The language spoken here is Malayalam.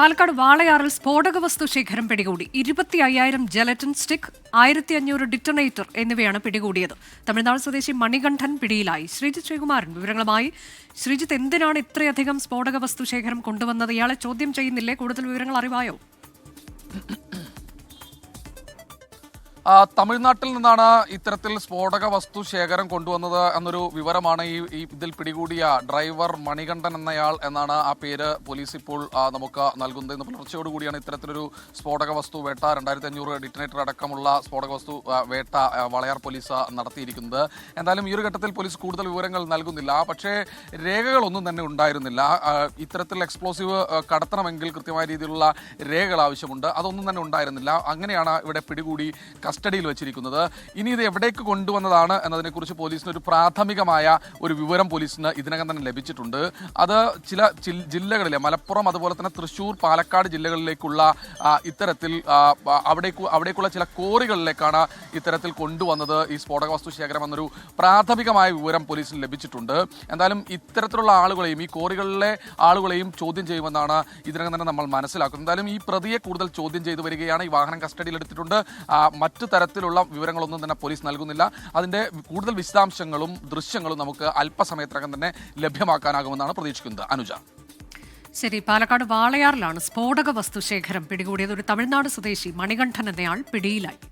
പാലക്കാട് വാളയാറിൽ സ്ഫോടക വസ്തു ശേഖരം പിടികൂടി. ഇരുപത്തി അയ്യായിരം ജലറ്റിൻ സ്റ്റിക്ക് ആയിരത്തി അഞ്ഞൂറ് ഡിറ്റണേറ്റർ എന്നിവയാണ് പിടികൂടിയത്. തമിഴ്നാട് സ്വദേശി മണികണ്ഠൻ പിടിയിലായി. ശ്രീജിത് ശ്രീകുമാരൻ വിവരങ്ങളുമായി. ശ്രീജിത്ത് എന്തിനാണ് ഇത്രയധികം സ്ഫോടക വസ്തു ശേഖരം കൊണ്ടുവന്നത്? ഇയാളെ ചോദ്യം ചെയ്യുന്നില്ലേ? കൂടുതൽ വിവരങ്ങൾ അറിവായോ? തമിഴ്നാട്ടിൽ നിന്നാണ് ഇത്തരത്തിൽ സ്ഫോടക വസ്തു ശേഖരം കൊണ്ടുവന്നത് എന്നൊരു വിവരമാണ് ഈ ഇതിൽ പിടികൂടിയ ഡ്രൈവർ മണികണ്ഠൻ എന്നയാൾ എന്നാണ് ആ പേര് പോലീസ് ഇപ്പോൾ നമുക്ക് നൽകുന്നത്. ഇന്ന് പുലർച്ചയോടുകൂടിയാണ് ഇത്തരത്തിലൊരു സ്ഫോടക വസ്തു വേട്ട രണ്ടായിരത്തി അഞ്ഞൂറ് ഡിറ്റനേറ്റർ അടക്കമുള്ള സ്ഫോടക വസ്തു വേട്ട വളയാർ പോലീസ് നടത്തിയിരിക്കുന്നത്. എന്തായാലും ഈ ഒരു ഘട്ടത്തിൽ പോലീസ് കൂടുതൽ വിവരങ്ങൾ നൽകുന്നില്ല. പക്ഷേ രേഖകളൊന്നും തന്നെ ഉണ്ടായിരുന്നില്ല. ഇത്തരത്തിൽ എക്സ്പ്ലോസീവ് കടത്തണമെങ്കിൽ കൃത്യമായ രീതിയിലുള്ള രേഖകൾ ആവശ്യമുണ്ട്. അതൊന്നും തന്നെ ഉണ്ടായിരുന്നില്ല. അങ്ങനെയാണ് ഇവിടെ പിടികൂടി കസ്റ്റഡിയിൽ വെച്ചിരിക്കുന്നത്. ഇനി ഇത് എവിടേക്ക് കൊണ്ടുവന്നതാണ് എന്നതിനെക്കുറിച്ച് പോലീസിന് ഒരു പ്രാഥമികമായ ഒരു വിവരം പോലീസിന് ഇതിനകം തന്നെ ലഭിച്ചിട്ടുണ്ട്. അത് ചില ജില്ലകളിലെ മലപ്പുറം അതുപോലെ തന്നെ തൃശൂർ പാലക്കാട് ജില്ലകളിലേക്കുള്ള ഇത്തരത്തിൽ അവിടേക്ക് അവിടേക്കുള്ള ചില കോറികളിലേക്കാണ് ഇത്തരത്തിൽ കൊണ്ടുവന്നത് ഈ സ്ഫോടക വസ്തു ശേഖരം എന്നൊരു പ്രാഥമികമായ വിവരം പോലീസിന് ലഭിച്ചിട്ടുണ്ട്. എന്തായാലും ഇത്തരത്തിലുള്ള ആളുകളെയും ഈ കോറികളിലെ ആളുകളെയും ചോദ്യം ചെയ്യുമെന്നാണ് ഇതിനകം തന്നെ നമ്മൾ മനസ്സിലാക്കുന്നത്. എന്തായാലും ഈ പ്രതിയെ കൂടുതൽ ചോദ്യം ചെയ്തു വരികയാണ്. ഈ വാഹനം കസ്റ്റഡിയിൽ എടുത്തിട്ടുണ്ട്. ആ, മറ്റു തരത്തിലുള്ള വിവരങ്ങളൊന്നും തന്നെ പോലീസ് നൽകുന്നില്ല. അതിന്റെ കൂടുതൽ വിശദാംശങ്ങളും ദൃശ്യങ്ങളും നമുക്ക് അല്പസമയത്തിനകം തന്നെ ലഭ്യമാക്കാനാകുമെന്നാണ് പ്രതീക്ഷിക്കുന്നത്. അനുജ. ശരി പാലക്കാട് വാളയാറിലാണ് സ്ഫോടക വസ്തു ശേഖരം പിടികൂടിയത്. ഒരു തമിഴ്നാട് സ്വദേശി മണികണ്ഠൻ എന്നയാൾ പിടിയിലായി.